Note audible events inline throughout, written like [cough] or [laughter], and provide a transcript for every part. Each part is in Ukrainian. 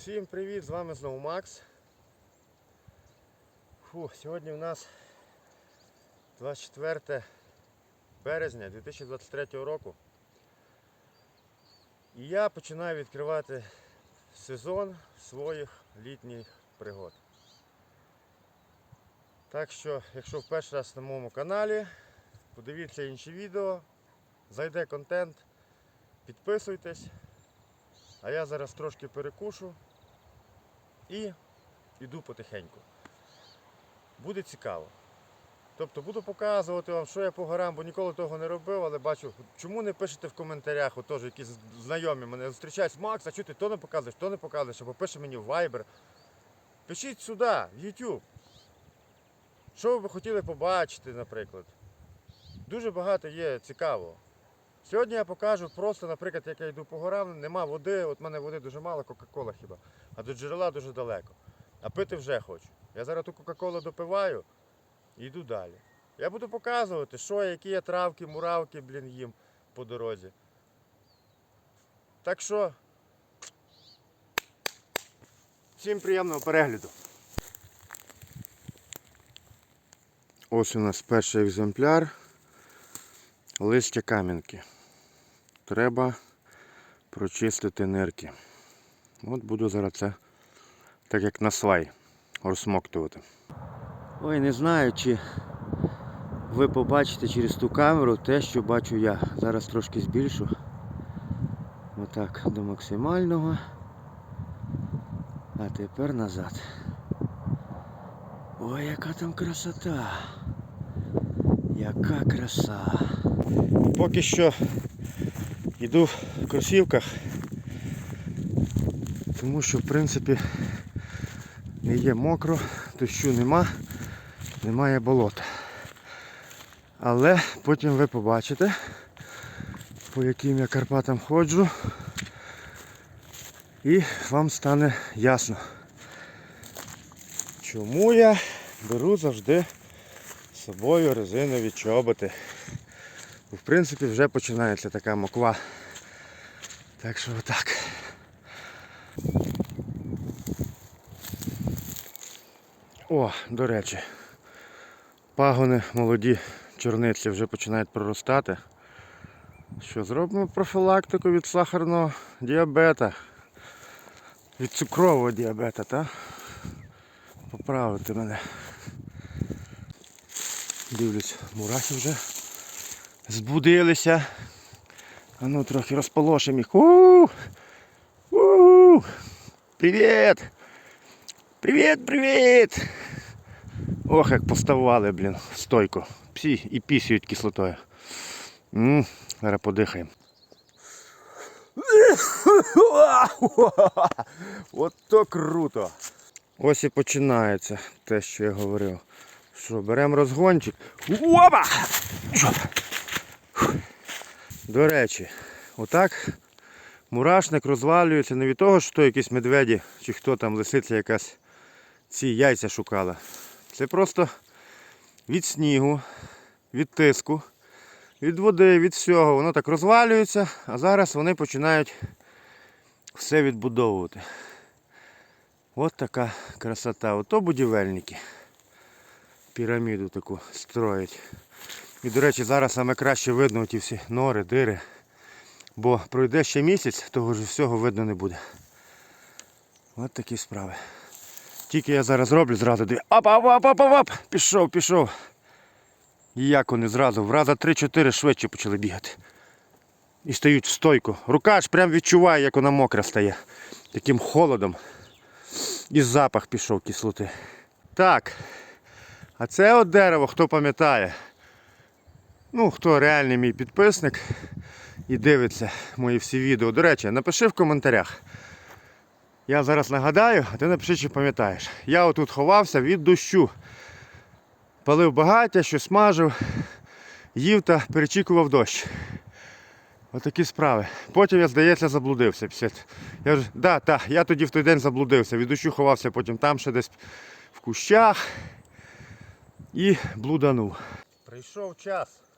Всім привіт! З вами знову Макс. Фу, сьогодні у нас 24 березня 2023 року. І я починаю відкривати сезон своїх літніх пригод. Так що, якщо в перший раз на моєму каналі, подивіться інші відео, зайде контент, підписуйтесь. А я зараз трошки перекушу і йду потихеньку. Буде цікаво. Тобто буду показувати вам, що я по горам, бо ніколи того не робив, але бачу, чому не пишете в коментарях, от якісь знайомі мене зустрічають, Макс, а чого ти то не показуєш, то не показуєш, або пише мені в Viber. Пишіть сюди, в YouTube. Що ви б хотіли побачити, наприклад. Дуже багато є цікавого. Сьогодні я покажу просто, наприклад, як я йду по горам, нема води, от в мене води дуже мало, Кока-Кола хіба, а до джерела дуже далеко. А пити вже хочу. Я зараз ту Кока-Колу допиваю і йду далі. Я буду показувати, що, які я травки, муравки, блін, їм по дорозі. Так що, всім приємного перегляду. Ось у нас перший екземпляр. Листя кам'янки. Треба прочистити нирки. От буду зараз це так як на свай розсмоктувати. Ой, не знаю, чи ви побачите через ту камеру те, що бачу я. Зараз трошки збільшу. Отак до максимального. А тепер назад. Ой, яка там красота! Яка краса! Поки що йду в кросівках, тому що в принципі не є мокро, дощу нема, немає болота. Але потім ви побачите, по яким я Карпатам ходжу, і вам стане ясно, чому я беру завжди з собою резинові чоботи. В принципі, вже починається така моква. Так що отак. О, до речі, пагони молоді чорниці вже починають проростати. Що, зробимо профілактику від сахарного діабета, від цукрового діабета, так? Поправити мене. Дивлюсь, мурахи вже збудилися. А ну трохи розполошимо їх. У! У! Привіт! Привіт, привіт! Ох, як поставали, блін, стойко. Псі і пісюють кислотою. М, Зараз подихаємо. От то круто! Ось і починається те, що я говорив. Що, беремо розгончик. Опа! До речі, отак мурашник розвалюється не від того, що то якісь медведі чи хто там лисиця якась ці яйця шукала. Це просто від снігу, від тиску, від води, від всього. Воно так розвалюється, а зараз вони починають все відбудовувати. От така красота. Ото будівельники. Піраміду таку строять. І, до речі, зараз саме краще видно ті всі нори, дири. Бо пройде ще місяць, того ж всього видно не буде. От такі справи. Тільки я зараз роблю, зразу дві. оп оп оп оп оп Пішов, пішов. Як вони зразу, в раза 3-4 швидше почали бігати. І стають в стойку. Рука аж прям відчуває, як вона мокра стає. Таким холодом. І запах пішов кислоти. Так. А це от дерево, хто пам'ятає. Ну, хто реальний мій підписник і дивиться мої всі відео. До речі, напиши в коментарях. Я зараз нагадаю, а ти напиши, чи пам'ятаєш. Я отут ховався від дощу. Палив багаття, що смажив, їв та перечікував дощ. Отакі справи. Потім я, здається, заблудився. Я ж, да, та, я тоді в той день заблудився. Від дощу ховався, потім там ще десь в кущах і блуданув. Прийшов час.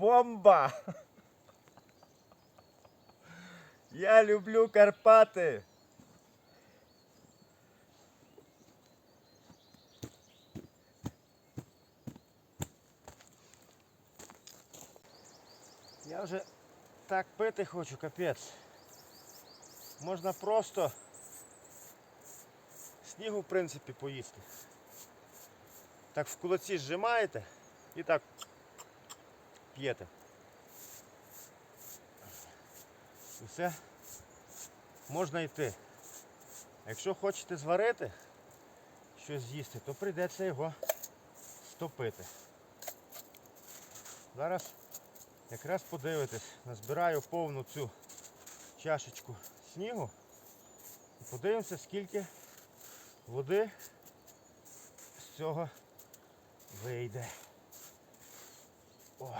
Бомба! Я люблю Карпати! Я вже так пити хочу, капець. Можна просто снігу, в принципі, поїсти. Так в кулаці зжимаєте і так п'єте. І все, можна йти. Якщо хочете зварити щось з'їсти, то прийдеться його стопити. Зараз якраз подивитесь, назбираю повну цю чашечку снігу і подивимося, скільки води з цього вийде. О.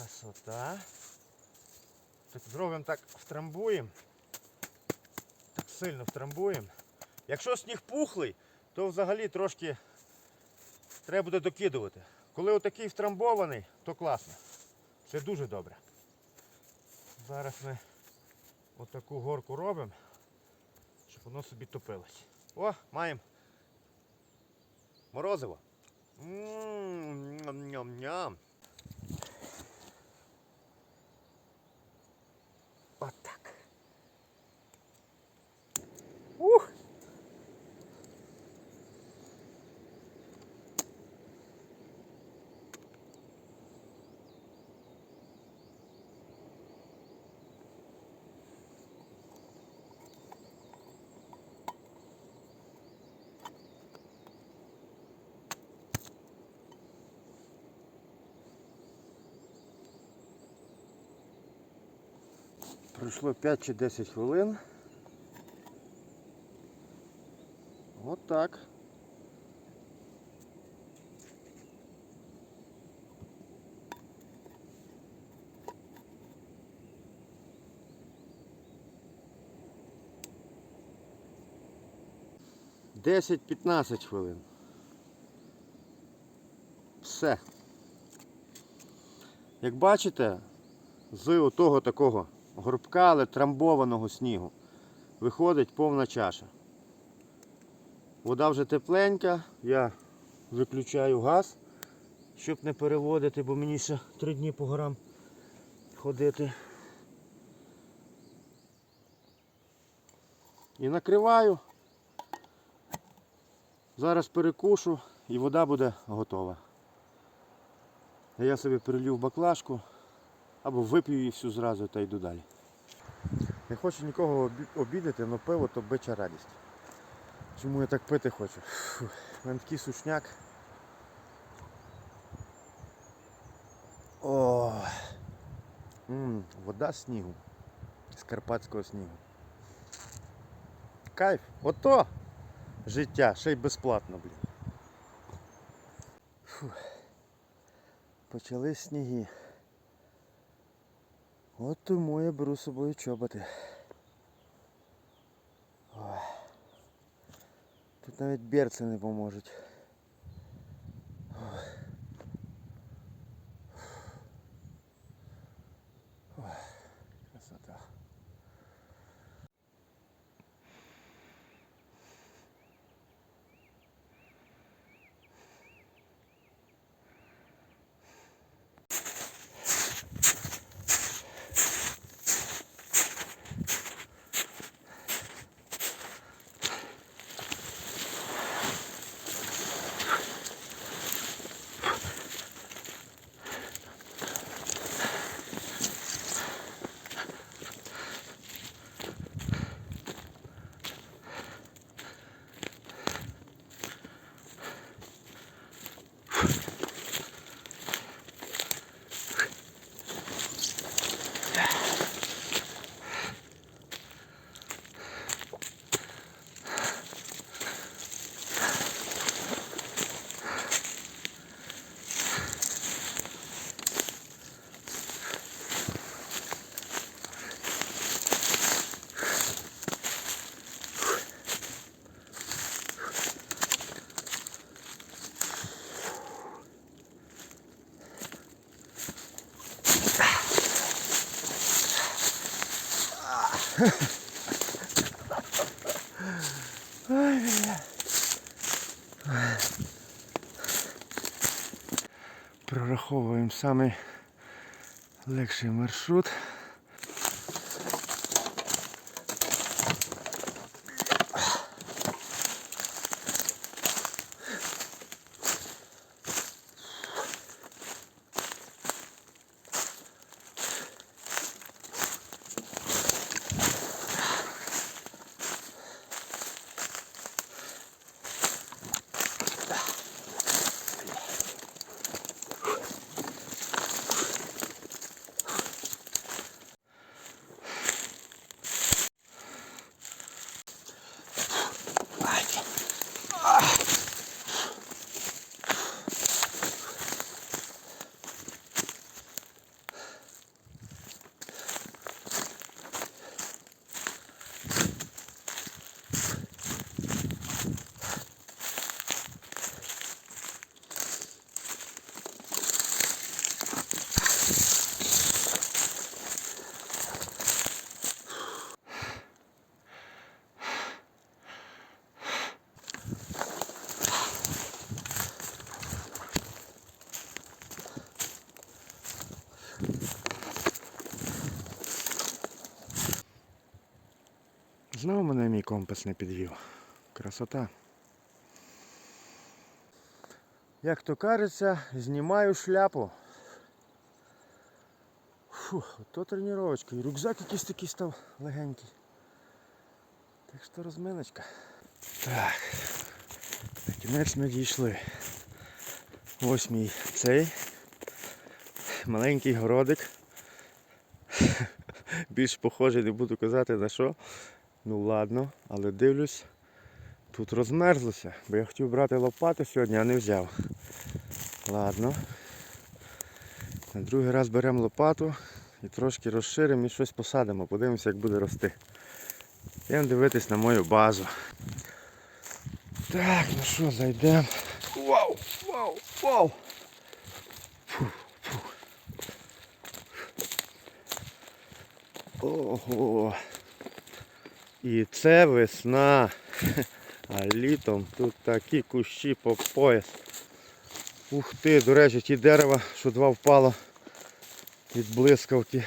Красота. Так зробимо так втрамбуємо. Так сильно втрамбуємо. Якщо сніг пухлий, то взагалі трошки треба буде докидувати. Коли отакий втрамбований, то класно. Це дуже добре. Зараз ми отаку горку робимо, щоб воно собі топилось. О, маємо морозиво. Ням-ням-ням. Пройшло 5 чи 10 хвилин. От так. Десять-п'ятнадцять хвилин. Все. Як бачите, з отого такого горбка, але трамбованого снігу виходить повна чаша. Вода вже тепленька, я виключаю газ, щоб не переводити, бо мені ще три дні по горам ходити. І накриваю. Зараз перекушу і вода буде готова. Я собі перелью в баклажку або вип'ю її всю зразу та йду далі. Не хочу нікого обідати, але пиво то бича радість. Чому я так пити хочу? В мене такий сушняк. О, м вода з снігу. З карпатського снігу. Кайф. Ото життя, ще й безплатно, блін. Фу. Почали сніги. От тому я беру з собою чоботи. Тут навіть берці не поможуть. Прораховуємо самий легший маршрут. Знову мене мій компас не підвів. Красота. Як то кажеться, знімаю шляпу. Фух, то тренувачка. І рюкзак якийсь такий став легенький. Так що розминочка. Так. Кінець ми дійшли. Ось мій цей маленький городик. [laughs] Більш похожий не буду казати на що. Ну ладно, але дивлюсь, тут розмерзлося, бо я хотів брати лопати сьогодні, а не взяв. Ладно. На другий раз беремо лопату і трошки розширимо і щось посадимо. Подивимося, як буде рости. Йдемо дивитись на мою базу. Так, ну що, зайдемо. Вау! Вау! Вау! Фу, фу. Ого! І це весна. [laughs] А літом тут такі кущі по пояс. Ух ти, до речі, ті дерева, що два впало від блискавки.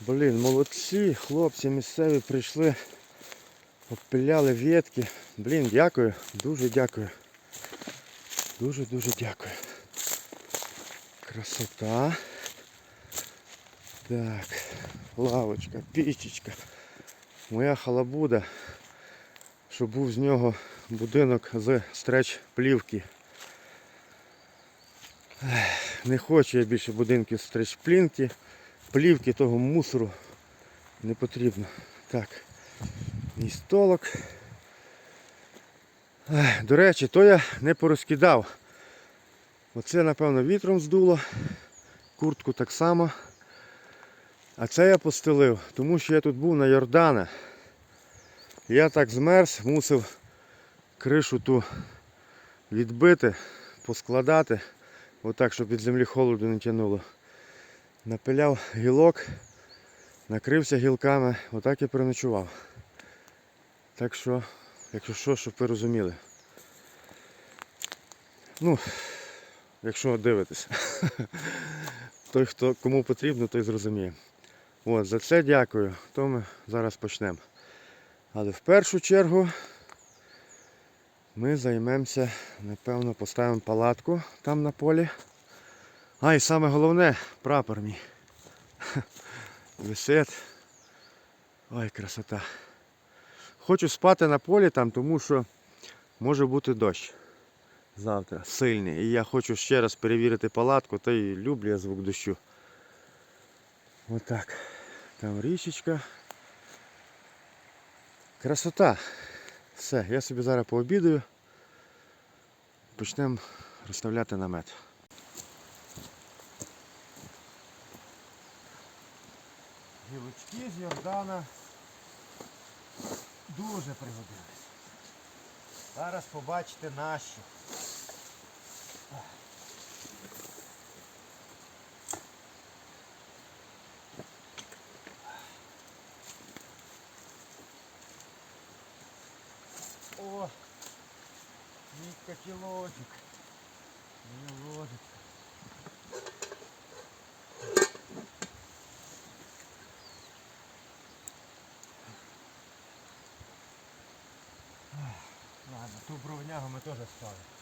Блін, молодці, хлопці місцеві прийшли, обпиляли ветки. Блін, дякую, дуже дякую. Дуже-дуже дякую. Красота. Так, лавочка, пічечка. Моя халабуда, щоб був з нього будинок з стреч плівки. Не хочу я більше будинків з стреч плінки, плівки того мусору не потрібно. Так, мій столок. До речі, то я не порозкидав. Оце напевно вітром здуло, куртку так само. А це я постелив, тому що я тут був на Йордана. Я так змерз, мусив кришу ту відбити, поскладати, отак, щоб від землі холоду не тянуло. Напиляв гілок, накрився гілками, отак і переночував. Так що, якщо що, щоб ви розуміли. Ну, якщо дивитесь. [laughs] Той, хто кому потрібно, той зрозуміє. От, за це дякую. То ми зараз почнемо. Але в першу чергу ми займемося, напевно, поставимо палатку там на полі. А, і саме головне, прапор мій. [laughs] Висить. Ой, красота. Хочу спати на полі там, тому що може бути дощ завтра сильний. І я хочу ще раз перевірити палатку, та й люблю я звук дощу. Отак. Там річечка. Красота. Все, я собі зараз пообідаю. Почнемо розставляти намет. Гілочки з Йордана дуже пригодились. Зараз побачите наші. Не ложить. Ладно, ту бровнягу ми теж спали.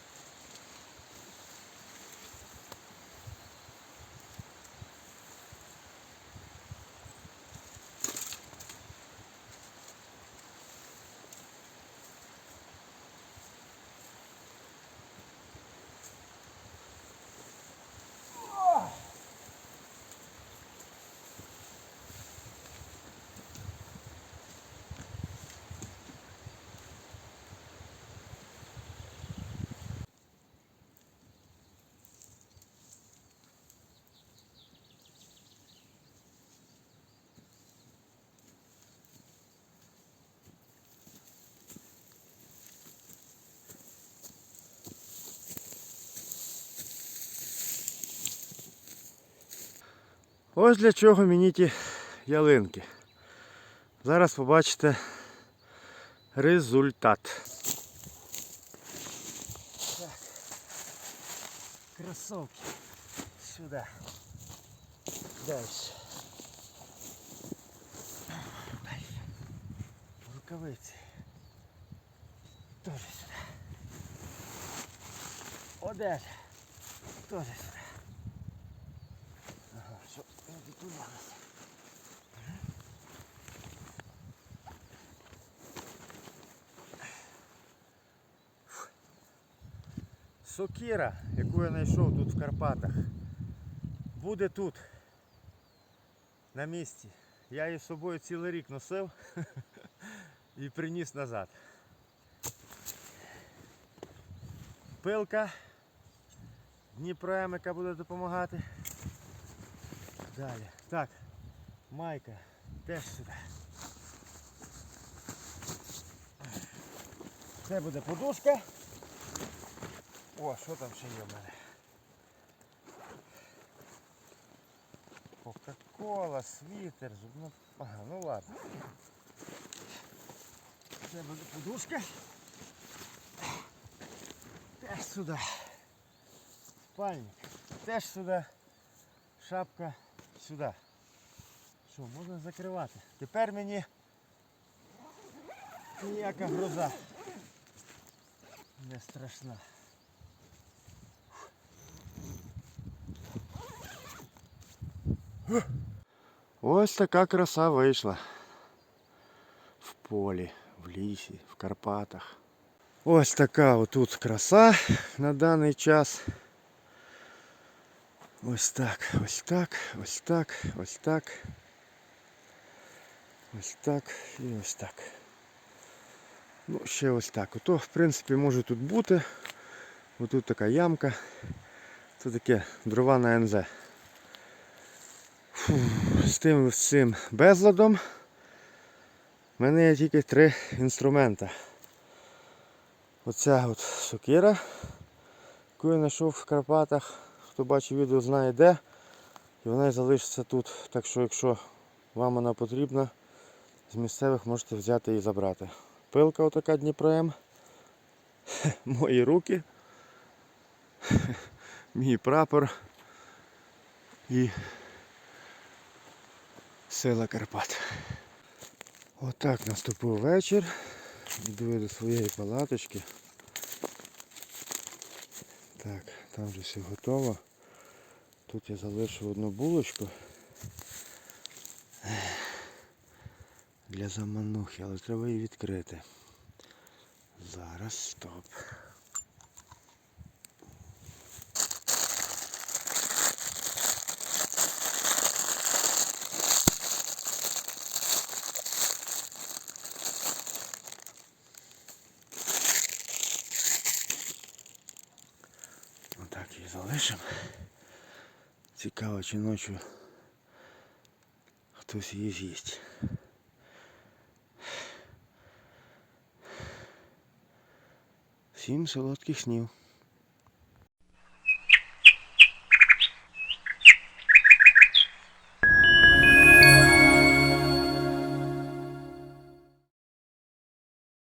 Ось для чого мені ті ялинки. Зараз побачите результат. Так. Кросовки. Сюди. Дальше. Дальше. Рукавиці. Тоже сюди. Одежа. Тоже сюди. Ага, щоб не відтулялося. Сокира, яку я знайшов тут в Карпатах, буде тут, на місці. Я її з собою цілий рік носив [laughs] і приніс назад. Пилка Дніпро яка буде допомагати. Далі. Так, майка теж сюди. Це буде подушка. О, що там ще є мене? Кока-кола, світер, зубна. Ага, ну ладно. Це буде подушка. Теж сюди. Спальник. Теж сюди. Шапка сюди. Що, можна закривати. Тепер мені ніяка гроза не страшна. Ось така краса вийшла. В полі, в лісі, в Карпатах. Ось така отут краса на даний час. Ось так, ось так, ось так, ось так. Ось так і ось так. Ну, ще ось так. Ото, в принципі, може тут бути. Ось тут така ямка. Це таке дрова на НЗ. Фу, з тим всім безладом. в мене є тільки три інструмента. Оця от сокира, яку я знайшов в Карпатах. Хто бачив відео, знає де. І вона і залишиться тут. Так що якщо вам вона потрібна, з місцевих можете взяти і забрати. Пилка отака Дніпро [laughs] Мої руки. [laughs] Мій прапор і сила Карпат. Отак наступив вечір. Йду до своєї палаточки. Так, там вже все готово. Тут я залишив одну булочку для заманухи, але треба її відкрити. Зараз стоп. Отак залишимо. Цікаво, чи ночі хтось її з'їсть. Всім солодких снів.